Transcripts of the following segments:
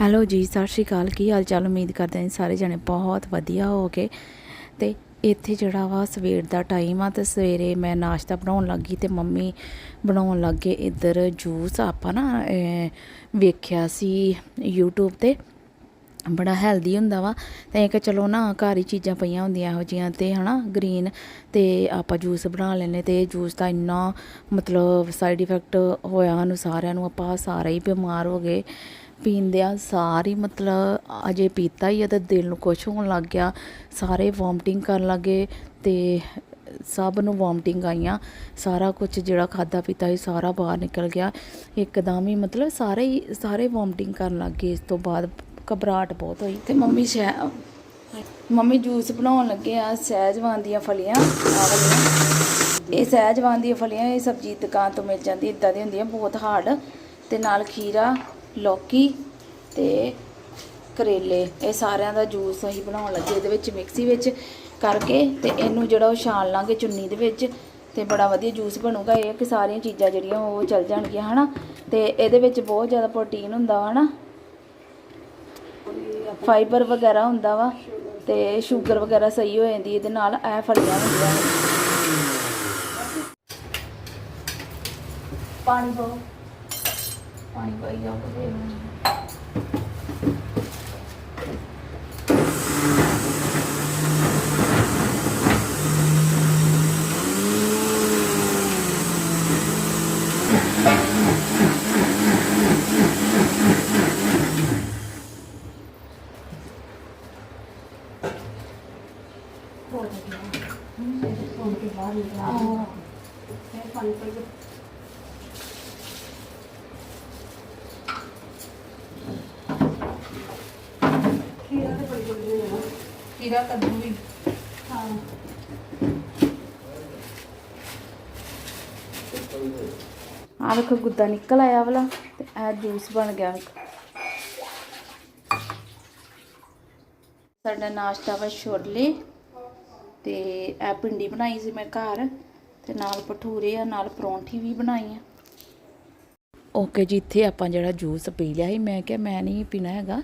Hello ਜੀ, ਸਤਿ ਸ਼੍ਰੀ ਅਕਾਲ। ਕੀ ਹਾਲ ਚਾਲ? ਉਮੀਦ ਕਰਦੇ ਹਾਂ ਜੀ ਸਾਰੇ ਜਣੇ ਬਹੁਤ ਵਧੀਆ ਹੋਗੇ ਤੇ ਇੱਥੇ ਜਿਹੜਾ ਵਾ ਸਵੇਰ ਦਾ ਟਾਈਮ ਆ ਤੇ ਸਵੇਰੇ ਮੈਂ ਨਾਸ਼ਤਾ ਬਣਾਉਣ ਲੱਗੀ ਤੇ ਮੰਮੀ ਬਣਾਉਣ ਲੱਗੇ ਇੱਧਰ ਜੂਸ। ਆਪਾਂ ਨਾ ਵੇਖਿਆ ਸੀ YouTube ਤੇ। ਬੜਾ ਹੈਲਦੀ ਹੁੰਦਾ ਵਾ। ਤੇ ਕਿ ਚਲੋ ਨਾ ਘਰ ਹੀ ਚੀਜ਼ਾਂ ਪਈਆਂ ਹੁੰਦੀਆਂ ਇਹੋ ਜੀਆਂ ਤੇ ਹਨਾ ਗ੍ਰੀਨ ਤੇ ਆਪਾਂ ਜੂਸ ਬਣਾ ਲੈਨੇ ਤੇ ਜੂਸ ਦਾ ਇੰਨਾ ਮਤਲਬ ਸਾਈਡ ਇਫੈਕਟ ਹੋਇਆ ਸਾਨੂੰ ਸਾਰਿਆਂ ਨੂੰ, ਆਪਾਂ ਸਾਰੇ ਹੀ ਬਿਮਾਰ ਹੋ ਗਏ। ਪੀਂਦਿਆਂ ਸਾਰੀ ਮਤਲਬ ਅਜੇ ਪੀਤਾ ਹੀ ਆ ਤੇ ਦਿਲ ਨੂੰ ਕੁਛ ਹੋਣ ਲੱਗ ਗਿਆ। ਸਾਰੇ ਵੋਮਟਿੰਗ ਕਰਨ ਲੱਗੇ ਤੇ ਸਭ ਨੂੰ ਵੋਮਟਿੰਗ ਆਈਆਂ। ਸਾਰਾ ਕੁਝ ਜਿਹੜਾ ਖਾਦਾ ਪੀਤਾ ਸੀ ਸਾਰਾ ਬਾਹਰ ਨਿਕਲ ਗਿਆ। ਇੱਕਦਮ ਹੀ ਮਤਲਬ ਸਾਰੇ ਹੀ, ਸਾਰੇ ਵੋਮਟਿੰਗ ਕਰਨ ਲੱਗ ਗਏ। ਇਸ ਤੋਂ ਬਾਅਦ ਘਬਰਾਹਟ ਬਹੁਤ ਹੋਈ। ਤੇ ਮੰਮੀ ਸ਼ੈ ਮੰਮੀ ਜੂਸ ਬਣਾਉਣ ਲੱਗੇ ਆ ਸਹਿਜਵਾਨ ਦੀਆਂ ਫਲੀਆਂ, ਆਹ ਵਾਲੀਆਂ। ਇਹ ਸਹਿਜਵਾਨ ਦੀਆਂ ਫਲੀਆਂ, ਇਹ ਸਬਜ਼ੀ ਦੁਕਾਨ ਤੋਂ ਮਿਲ ਜਾਂਦੀ ਇਦਾਂ ਦੀ ਹੁੰਦੀਆਂ, ਬਹੁਤ ਹਾਰਡ। ਤੇ ਨਾਲ ਖੀਰਾ, ਲੌਕੀ ਤੇ ਕਰੇਲੇ, ਇਹ ਸਾਰਿਆਂ ਦਾ ਜੂਸ ਅਸੀਂ ਬਣਾਉਣ ਲੱਗੇ, ਇਹਦੇ ਵਿੱਚ ਮਿਕਸੀ ਵਿੱਚ ਕਰਕੇ ਤੇ ਇਹਨੂੰ ਜਿਹੜਾ ਉਹ ਛਾਣ ਲਾਂਗੇ ਚੁੰਨੀ ਦੇ ਵਿੱਚ, ਤੇ ਬੜਾ ਵਧੀਆ ਜੂਸ ਬਣੂਗਾ। ਇਹ ਕਿ ਸਾਰੀਆਂ ਚੀਜ਼ਾਂ ਜਿਹੜੀਆਂ ਉਹ ਚੱਲ ਜਾਣਗੀਆਂ, ਹਨਾ? ਤੇ ਇਹਦੇ ਵਿੱਚ ਬਹੁਤ ਜ਼ਿਆਦਾ ਪ੍ਰੋਟੀਨ ਹੁੰਦਾ ਵਾ ਹਨਾ? ਫਾਈਬਰ ਵਗੈਰਾ ਹੁੰਦਾ ਵਾ ਤੇ ਸ਼ੂਗਰ ਵਗੈਰਾ ਸਹੀ ਹੋ ਜਾਂਦੀ ਇਹਦੇ ਨਾਲ ਇਹ ਫਲੀਆਂ ਹੁੰਦੀਆਂ ਨੇ। ਪਾਣੀ ਪਾਓ। ਪਾਣੀ ਪਾਈ ਜਾਓ ਤੇ ਖੀਰਾ ਕੱਦੂ ਵੀ ਆ ਵੇਖੋ, ਗੁੱਦਾ ਨਿਕਲ ਆਇਆ ਵਾਲਾ ਤੇ ਇਹ ਜੂਸ ਬਣ ਗਿਆ। ਸਾਡਾ ਨਾਸ਼ਤਾ ਵਾ ਛੋਲੇ ਤੇ ਇਹ ਭਿੰਡੀ ਬਣਾਈ ਸੀ ਮੈਂ ਘਰ ਤੇ ਨਾਲ ਭਟੂਰੇ ਆ, ਨਾਲ ਪਰੌਂਠੀ ਵੀ ਬਣਾਈ ਆ। ਓਕੇ ਜੀ, ਇੱਥੇ ਆਪਾਂ ਜਿਹੜਾ ਜੂਸ ਪੀ ਲਿਆ ਸੀ, ਮੈਂ ਕਿਹਾ ਮੈਂ ਨਹੀਂ ਪੀਣਾ ਹੈਗਾ।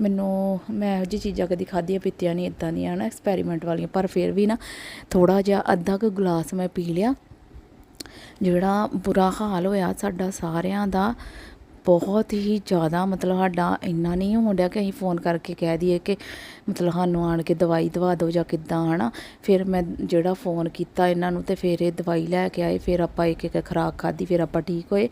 ਮੈਨੂੰ, ਮੈਂ ਇਹੋ ਜਿਹੀ ਚੀਜ਼ਾਂ ਕਦੀ ਖਾਧੀਆਂ, ਪੀਤੀਆਂ ਨਹੀਂ ਇਦਾਂ ਦੀਆਂ ਨਾ ਐਕਸਪੈਰੀਮੈਂਟ ਵਾਲੀਆਂ। ਪਰ ਫਿਰ ਵੀ ਨਾ ਥੋੜਾ ਜਿਹਾ ਅੱਧਾ ਕੁ ਗਲਾਸ ਮੈਂ ਪੀ ਲਿਆ। ਜਿਹੜਾ ਬੁਰਾ ਹਾਲ ਹੋਇਆ ਸਾਡਾ ਸਾਰਿਆਂ ਦਾ ਬਹੁਤ ਹੀ ਜ਼ਿਆਦਾ ਮਤਲਬ ਸਾਡਾ ਇੰਨਾ ਨਹੀਂ ਹੁੰਦਾ ਕਿ ਅਸੀਂ ਫੋਨ ਕਰਕੇ ਕਹਿ ਦਈਏ ਕਿ ਮਤਲਬ ਸਾਨੂੰ ਆਣ ਕੇ ਦਵਾਈ ਦਵਾ ਦਿਓ ਜਾਂ ਕਿੱਦਾਂ, ਹਨਾ? ਫਿਰ ਮੈਂ ਜਿਹੜਾ ਫੋਨ ਕੀਤਾ ਇਹਨਾਂ ਨੂੰ ਤੇ ਫਿਰ ਇਹ ਦਵਾਈ ਲੈ ਕੇ ਆਏ, ਫਿਰ ਆਪਾਂ ਇੱਕ ਇੱਕ ਖਰਾਕ ਖਾਧੀ, ਫਿਰ ਆਪਾਂ ਠੀਕ ਹੋਏ।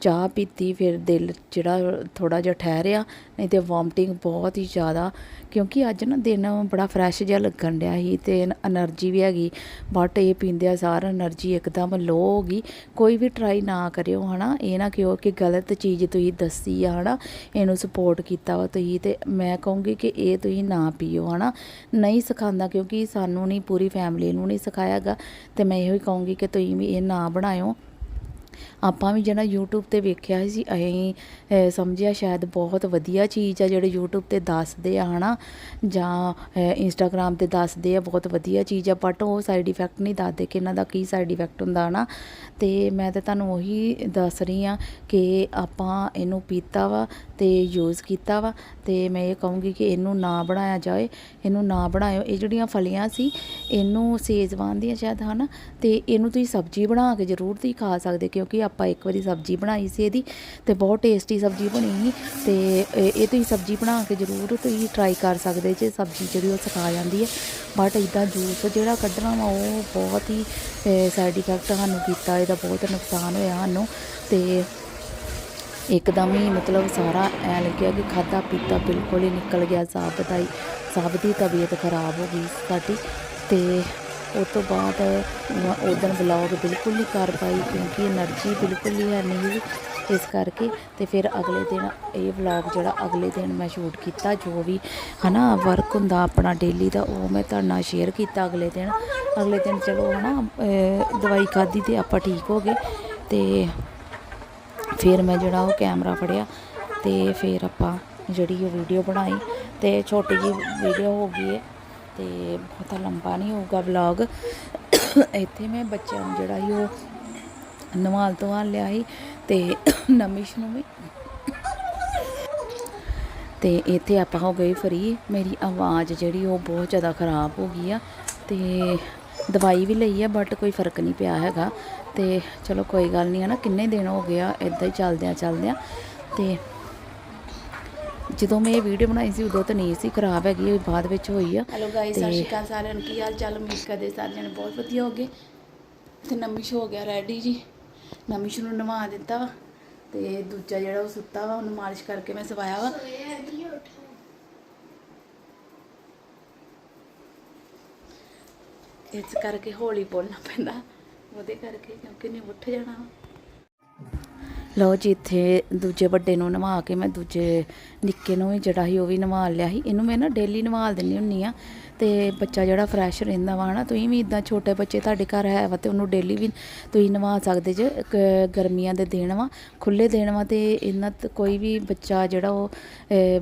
ਚਾਹ ਪੀਤੀ, ਫਿਰ ਦਿਲ ਜਿਹੜਾ ਥੋੜਾ ਜਿਹਾ ਠਹਿਰਿਆ, ਨਹੀਂ ਤੇ ਵੋਮਟਿੰਗ ਬਹੁਤ ਹੀ ਜ਼ਿਆਦਾ, ਕਿਉਂਕਿ ਅੱਜ ਨਾ ਦਿਨ ਬੜਾ ਫਰੈਸ਼ ਜਿਹਾ ਲੱਗਣ ਡਿਆ ਸੀ ਤੇ એનર્ਜੀ ਵੀ ਹੈਗੀ। ਬਟ ਇਹ ਪੀਂਦਿਆ ਸਾਰ એનર્ਜੀ ਇੱਕਦਮ ਲੋ ਹੋ ਗਈ। ਕੋਈ ਵੀ ਟਰਾਈ ਨਾ ਕਰਿਓ, ਹਨਾ? ਇਹ ਨਾ ਕਿਉਂ ਕਿ ਗਲਤ ਚੀਜ਼ ਤੁਸੀਂ ਦੱਸੀ ਆ, ਹਨਾ? ਇਹਨੂੰ ਸਪੋਰਟ ਕੀਤਾ ਵਾ ਤੁਸੀਂ ਤੇ ਮੈਂ ਕਹੂੰਗੀ ਕਿ ਇਹ ਤੁਸੀਂ ਨਾ ਪੀਓ, ਹਨਾ? ਨਹੀਂ ਸਿਖਾਉਂਦਾ ਕਿਉਂਕਿ ਸਾਨੂੰ ਨਹੀਂ, ਪੂਰੀ ਫੈਮਿਲੀ ਨੂੰ ਨਹੀਂ ਸਿਖਾਇਆਗਾ ਤੇ ਮੈਂ ਇਹੋ ਹੀ ਕਹੂੰਗੀ ਕਿ ਤੁਸੀਂ ਵੀ ਇਹ ਨਾ ਬਣਾਇਓ। ਆਪਾਂ ਵੀ ਜਿਹੜਾ YouTube ਤੇ ਵੇਖਿਆ ਸੀ ਅਸੀਂ ਸਮਝਿਆ ਸ਼ਾਇਦ ਬਹੁਤ ਵਧੀਆ ਚੀਜ਼ ਆ ਜਿਹੜੇ YouTube ਤੇ ਦੱਸਦੇ ਆ ਹਨਾ? ਜਾਂ ਅਹ, Instagram ਤੇ ਦੱਸਦੇ ਆ ਬਹੁਤ ਵਧੀਆ ਚੀਜ਼ ਆ ਬਟ ਉਹ ਸਾਈਡ ਇਫੈਕਟ ਨਹੀਂ ਦੱਸਦੇ ਕਿ ਇਹਨਾਂ ਦਾ ਕੀ ਸਾਈਡ ਇਫੈਕਟ ਹੁੰਦਾ ਹਨਾ? ਤੇ ਮੈਂ ਤਾਂ ਤੁਹਾਨੂੰ ਉਹੀ ਦੱਸ ਰਹੀ ਆ ਕਿ ਆਪਾਂ ਇਹਨੂੰ ਪੀਤਾ ਵਾ ਤੇ ਯੂਜ਼ ਕੀਤਾ ਵਾ ਤੇ ਮੈਂ ਇਹ ਕਹੂੰਗੀ ਕਿ ਇਹਨੂੰ ਨਾ ਬਣਾਇਆ ਜਾਏ ਇਹਨੂੰ ਨਾ ਬਣਾਇਓ। ਇਹ ਜਿਹੜੀਆਂ ਫਲੀਆਂ ਸੀ ਇਹਨੂੰ ਸੇਜ਼ਵਾਨ ਦੀਆਂ ਸ਼ਾਇਦ ਹਨ? ਤੇ ਇਹਨੂੰ ਤੁਸੀਂ ਸਬਜ਼ੀ ਬਣਾ ਕੇ ਜ਼ਰੂਰ ਤੁਸੀਂ ਖਾ ਸਕਦੇ ਕਿਉਂਕਿ ਕਿਉਂਕਿ ਆਪਾਂ ਇੱਕ ਵਾਰੀ ਸਬਜ਼ੀ ਬਣਾਈ ਸੀ ਇਹਦੀ ਤੇ ਬਹੁਤ ਟੇਸਟੀ ਸਬਜ਼ੀ ਬਣੀ ਸੀ ਤੇ ਇਹ ਤੁਸੀਂ ਸਬਜ਼ੀ ਬਣਾ ਕੇ ਜ਼ਰੂਰ ਤੁਸੀਂ ਟਰਾਈ ਕਰ ਸਕਦੇ ਜੇ ਸਬਜ਼ੀ ਜਿਹੜੀ ਉਹ ਸਿਖਾ ਜਾਂਦੀ ਹੈ। ਬਟ ਇਦਾਂ ਜੂਸ ਜਿਹੜਾ ਕੱਢਣਾ ਵਾ ਉਹ ਬਹੁਤ ਹੀ ਸਾਈਡ ਇਫੈਕਟ ਸਾਨੂੰ ਕੀਤਾ, ਇਹਦਾ ਬਹੁਤ ਨੁਕਸਾਨ ਹੋਇਆ ਸਾਨੂੰ ਤੇ ਇੱਕਦਮ ਹੀ ਮਤਲਬ ਸਾਰਾ ਐ ਲੱਗਿਆ ਕਿ ਖਾਦਾ ਪੀਤਾ ਬਿਲਕੁਲ ਹੀ ਨਿਕਲ ਗਿਆ ਸਭ ਦਾ ਹੀ ਸਭ ਦੀ ਤਬੀਅਤ ਖਰਾਬ ਹੋ ਗਈ ਸਾਡੀ ਤੇ ਉਹ ਤੋਂ ਬਾਅਦ ਉਹ ਦਿਨ ਬਿਲਕੁਲ ਨਹੀਂ ਕਰ ਪਾਈ ਕਿਉਂਕਿ એનર્ਜੀ ਬਿਲਕੁਲ ਹੀ ਹੈ ਨਹੀਂ ਇਸ ਕਰਕੇ ਤੇ ਫਿਰ ਅਗਲੇ ਦਿਨ ਇਹ ਵਲੌਗ ਜਿਹੜਾ ਅਗਲੇ ਦਿਨ ਮੈਂ ਸ਼ੂਟ ਕੀਤਾ, ਜੋ ਵੀ ਹਨਾ ਵਰਕ ਹੁੰਦਾ ਆਪਣਾ ਡੇਲੀ ਦਾ, ਉਹ ਮੈਂ ਤੁਹਾਡੇ ਨਾਲ ਸ਼ੇਅਰ ਕੀਤਾ ਅਗਲੇ ਦਿਨ। ਅਗਲੇ ਦਿਨ ਚਲੋ ਹਨਾ ਦਵਾਈ ਖਾਧੀ ਤੇ ਆਪਾਂ ਠੀਕ ਹੋ ਗਏ ਤੇ ਫਿਰ ਮੈਂ ਜਿਹੜਾ ਉਹ ਕੈਮਰਾ ਫੜਿਆ ਤੇ ਫਿਰ ਆਪਾਂ ਜਿਹੜੀ ਉਹ ਵੀਡੀਓ ਬਣਾਈ ਤੇ ਛੋਟੀ ਜੀ ਵੀਡੀਓ ਹੋ ਗਈ ਹੈ ਤੇ ਬਹੁਤਾ ਲੰਬਾ ਨਹੀਂ ਹੋਊਗਾ ਵਲੌਗ ਇੱਥੇ ਮੈਂ ਬੱਚਿਆਂ ਨੂੰ ਜਿਹੜਾ ਸੀ ਉਹ ਨਵਾਲ ਤੋਂ ਲਿਆ ਸੀ ਤੇ ਨਮਿਸ਼ ਨੂੰ ਵੀ। ਤੇ ਇੱਥੇ ਆਪਾਂ ਹੋ ਗਏ ਫਰੀ ਮੇਰੀ ਆਵਾਜ਼ ਜਿਹੜੀ ਉਹ ਬਹੁਤ ਜ਼ਿਆਦਾ ਖਰਾਬ ਹੋ ਗਈ ਆ ਤੇ ਦਵਾਈ ਵੀ ਲਈ ਆ ਬਟ ਕੋਈ ਫ਼ਰਕ ਨਹੀਂ ਪਿਆ ਹੈਗਾ। ਤੇ ਚਲੋ ਕੋਈ ਗੱਲ ਨਹੀਂ ਹੈ ਨਾ ਕਿੰਨੇ ਦਿਨ ਹੋ ਗਿਆ ਇਦਾਂ ਹੀ ਚੱਲਦਿਆਂ ਚੱਲਦਿਆਂ ਤੇ ਜਦੋਂ ਮੈਂ ਇਹ ਵੀਡੀਓ ਬਣਾਈ ਸੀ ਉਦੋਂ ਤਾਂ ਨਹੀਂ ਸੀ ਖਰਾਬ ਹੈਗੀ ਇਹ ਬਾਅਦ ਵਿੱਚ ਹੋਈ ਆ। ਹੈਲੋ ਗਾਇਸ ਸਤਿ ਸ਼੍ਰੀ ਅਕਾਲ ਸਾਰਿਆਂ ਨੂੰ ਕੀ ਹਾਲ ਚਾਲ? ਉਮੀਦ ਕਰਦੇ ਸਾਰੇ ਜਣੇ ਬਹੁਤ ਵਧੀਆ ਹੋਗੇ। ਤੇ ਨਮਿਸ਼ ਹੋ ਗਿਆ ਰੈਡੀ ਜੀ। ਨਮਿਸ਼ ਨੂੰ ਨਵਾ ਦਿੱਤਾ ਵਾ। ਤੇ ਦੂਜਾ ਜਿਹੜਾ ਉਹ ਸੁੱਤਾ ਵਾ ਉਹਨੂੰ ਮਾਲਿਸ਼ ਕਰਕੇ ਮੈਂ ਸਵਾਇਆ ਵਾ। ਇਸ ਕਰਕੇ ਹੌਲੀ ਬੋਲਣਾ ਪੈਂਦਾ। ਉਹਦੇ ਕਰਕੇ ਕਿਉਂਕਿ ਨਹੀਂ ਉੱਠ ਜਾਣਾ ਵਾ। ਲਓ ਜੀ, ਇੱਥੇ ਦੂਜੇ ਵੱਡੇ ਨੂੰ ਨਵਾ ਕੇ ਮੈਂ ਦੂਜੇ ਨਿੱਕੇ ਨੂੰ ਵੀ ਜਿਹੜਾ ਸੀ ਉਹ ਵੀ ਨਵਾ ਲਿਆ ਸੀ। ਇਹਨੂੰ ਮੈਂ ਨਾ ਡੇਲੀ ਨਵਾਲ ਦਿੰਦੀ ਹੁੰਨੀ ਆ ਤੇ ਬੱਚਾ ਜਿਹੜਾ ਫਰੈਸ਼ ਰਹਿੰਦਾ ਵਾ ਨਾ, ਤੁਸੀਂ ਵੀ ਇਦਾਂ ਛੋਟੇ ਬੱਚੇ ਤੁਹਾਡੇ ਘਰ ਹੈ ਵਾ ਤੇ ਉਹਨੂੰ ਡੇਲੀ ਵੀ ਤੁਸੀਂ ਨਵਾ ਸਕਦੇ ਜੇ ਗਰਮੀਆਂ ਦੇ ਦਿਨ ਵਾ ਖੁੱਲੇ ਦਿਨ ਵਾ ਤੇ ਇਹਨਾਂ ਕੋਈ ਵੀ ਬੱਚਾ ਜਿਹੜਾ ਉਹ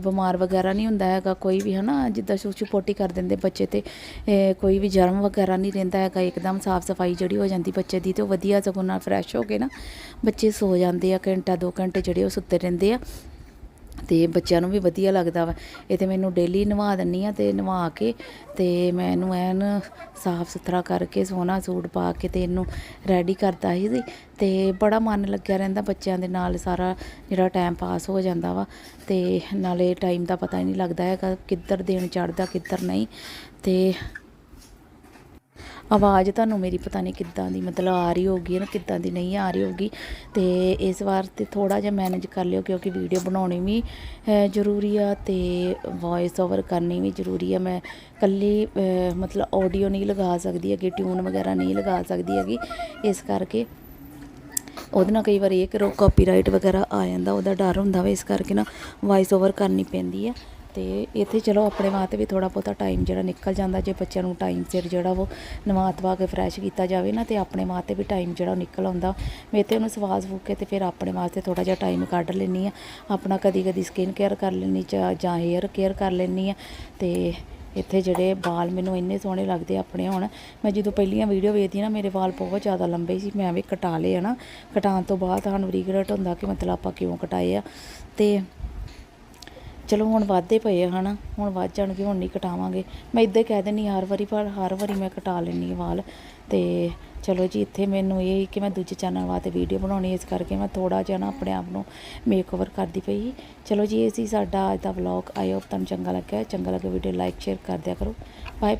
ਬਿਮਾਰ ਵਗੈਰਾ ਨਹੀਂ ਹੁੰਦਾ ਹੈਗਾ, ਕੋਈ ਵੀ ਹਨਾ, ਜਿੱਦਾਂ ਛੂਛੂ ਪੋਟੀ ਕਰ ਦਿੰਦੇ ਬੱਚੇ ਤੇ ਕੋਈ ਵੀ ਜਰਮ ਵਗੈਰਾ ਨਹੀਂ ਰਹਿੰਦਾ ਹੈਗਾ, ਇੱਕਦਮ ਸਾਫ਼ ਸਫ਼ਾਈ ਜਿਹੜੀ ਹੋ ਜਾਂਦੀ ਬੱਚੇ ਦੀ ਤੇ ਉਹ ਵਧੀਆ ਸਗੋਂ ਨਾਲ ਫਰੈਸ਼ ਹੋ ਕੇ ਨਾ ਬੱਚੇ ਸੋ ਜਾਂਦੇ ਆ, ਘੰਟਾ ਦੋ ਘੰਟੇ ਜਿਹੜੇ ਉਹ ਸੁੱਤੇ ਰਹਿੰਦੇ ਆ। ਅਤੇ ਬੱਚਿਆਂ ਨੂੰ ਵੀ ਵਧੀਆ ਲੱਗਦਾ ਵਾ। ਇਹ ਤਾਂ ਮੈਨੂੰ ਡੇਲੀ ਨਵਾ ਦਿੰਦੀ ਹਾਂ ਅਤੇ ਨਵਾ ਕੇ ਅਤੇ ਮੈਂ ਇਹਨੂੰ ਐਨ ਸਾਫ਼ ਸੁਥਰਾ ਕਰਕੇ ਸੋਹਣਾ ਸੂਟ ਪਾ ਕੇ ਅਤੇ ਇਹਨੂੰ ਰੈਡੀ ਕਰਤਾ ਸੀ ਅਤੇ ਬੜਾ ਮਨ ਲੱਗਿਆ ਰਹਿੰਦਾ ਬੱਚਿਆਂ ਦੇ ਨਾਲ ਸਾਰਾ ਜਿਹੜਾ ਟਾਈਮ ਪਾਸ ਹੋ ਜਾਂਦਾ ਵਾ ਅਤੇ ਨਾਲੇ ਟਾਈਮ ਦਾ ਪਤਾ ਹੀ ਨਹੀਂ ਲੱਗਦਾ ਹੈਗਾ ਕਿੱਧਰ ਦਿਨ ਚੜ੍ਹਦਾ ਕਿੱਧਰ ਨਹੀਂ। ਅਤੇ ਆਵਾਜ਼ ਤੁਹਾਨੂੰ ਮੇਰੀ ਪਤਾ ਨਹੀਂ ਕਿੱਦਾਂ ਦੀ, ਮਤਲਬ ਆ ਰਹੀ ਹੋਗੀ ਨਾ ਕਿੱਦਾਂ ਦੀ ਨਹੀਂ ਆ ਰਹੀ ਹੋਗੀ ਤੇ ਇਸ ਵਾਰ ਤੇ ਥੋੜਾ ਜਿਹਾ ਮੈਨੇਜ ਕਰ ਲਿਓ ਕਿਉਂਕਿ ਵੀਡੀਓ ਬਣਾਉਣੀ ਵੀ ਜ਼ਰੂਰੀ ਆ ਤੇ ਵੌਇਸ ਓਵਰ ਕਰਨੀ ਵੀ ਜ਼ਰੂਰੀ ਆ। ਮੈਂ ਕੱਲੀ ਮਤਲਬ ਆਡੀਓ ਨਹੀਂ ਲਗਾ ਸਕਦੀ ਹੈਗੀ ਟਿਊਨ ਵਗੈਰਾ ਨਹੀਂ ਲਗਾ ਸਕਦੀ ਹੈਗੀ। ਇਸ ਕਰਕੇ ਉਹਦੇ ਨਾਲ ਕਈ ਵਾਰੀ ਇਹ ਕਰੋ ਕਾਪੀਰਾਈਟ ਵਗੈਰਾ ਆ ਜਾਂਦਾ, ਉਹਦਾ ਡਰ ਹੁੰਦਾ ਵਾ, ਇਸ ਕਰਕੇ ਨਾ ਵਾਇਸ ਓਵਰ ਕਰਨੀ ਪੈਂਦੀ ਆ। ਤੇ ਇੱਥੇ ਚਲੋ ਆਪਣੇ ਵਾਸਤੇ ਵੀ ਥੋੜਾ ਬਹੁਤਾ ਟਾਈਮ ਜਿਹੜਾ ਨਿਕਲ ਜਾਂਦਾ, ਜੇ ਬੱਚਿਆਂ ਨੂੰ ਟਾਈਮ ਸਿਰ ਜਿਹੜਾ ਉਹ ਨਵਾ ਧਵਾ ਕੇ ਫਰੈਸ਼ ਕੀਤਾ ਜਾਵੇ ਨਾ, ਤੇ ਆਪਣੇ ਵਾਸਤੇ ਵੀ ਟਾਈਮ ਜਿਹੜਾ ਉਹ ਨਿਕਲ ਆਉਂਦਾ। ਮੈਂ ਤੇ ਉਹਨੂੰ ਸਵਾਸ ਫੂਕ ਕੇ ਤੇ ਫਿਰ ਆਪਣੇ ਵਾਸਤੇ ਥੋੜਾ ਜਿਹਾ ਟਾਈਮ ਕੱਢ ਲੈਂਦੀ ਆ ਆਪਣਾ ਕਦੀ ਕਦੀ ਸਕਿਨ ਕੇਅਰ ਕਰ ਲੈਂਦੀ ਜਾਂ ਜਾਂ ਹੇਅਰ ਕੇਅਰ ਕਰ ਲੈਂਦੀ ਆ ਤੇ ਇੱਥੇ ਜਿਹੜੇ ਵਾਲ ਮੈਨੂੰ ਇੰਨੇ ਸੋਹਣੇ ਲੱਗਦੇ ਆਪਣੇ ਹੁਣ। ਮੈਂ ਜਦੋਂ ਪਹਿਲੀਆਂ ਵੀਡੀਓ ਵੇਖਦੀ ਨਾ, ਮੇਰੇ ਵਾਲ ਬਹੁਤ ਜ਼ਿਆਦਾ ਲੰਬੇ ਸੀ, ਮੈਂ ਵੀ ਕਟਾ ਲਏ ਹਨਾ ਕਟਾਉਣ ਤੋਂ ਬਾਅਦ ਸਾਨੂੰ ਰਿਗਰਟ ਹੁੰਦਾ ਕਿ ਮਤਲਬ ਆਪਾਂ ਕਿਉਂ ਕਟਾਏ ਆ। ਤੇ ਚਲੋ ਹੁਣ ਵਾਧੇ ਪਏ ਆ ਹਨਾ, ਹੁਣ ਵੱਧ ਜਾਣਗੇ ਹੁਣ ਨਹੀਂ ਕਟਾਵਾਂਗੇ। ਮੈਂ ਇਦਾਂ ਹੀ ਕਹਿ ਦਿੰਦੀ ਹਰ ਵਾਰੀ ਪਰ ਹਰ ਵਾਰੀ ਮੈਂ ਕਟਾ ਲੈਂਦੀ ਹਾਂ ਵਾਲ। ਤੇ ਚਲੋ ਜੀ, ਇੱਥੇ ਮੈਨੂੰ ਇਹ ਕਿ ਮੈਂ ਦੂਜੇ ਚੈਨਲ ਵਾਸਤੇ ਵੀਡੀਓ ਬਣਾਉਣੀ ਇਸ ਕਰਕੇ ਮੈਂ ਥੋੜਾ ਜਿਹਾ ਨਾ ਆਪਣੇ ਆਪ ਨੂੰ ਮੇਕਓਵਰ ਕਰਦੀ ਪਈ ਸੀ। ਚਲੋ ਜੀ, ਇਹ ਸੀ ਸਾਡਾ ਅੱਜ ਦਾ ਵਲੌਗ ਆਈ ਹੋਪ ਤੁਹਾਨੂੰ ਚੰਗਾ ਲੱਗਿਆ। ਚੰਗਾ ਲੱਗਾ ਵੀਡੀਓ ਲਾਈਕ ਸ਼ੇਅਰ ਕਰ ਦਿਆ ਕਰੋ। ਬਾਏ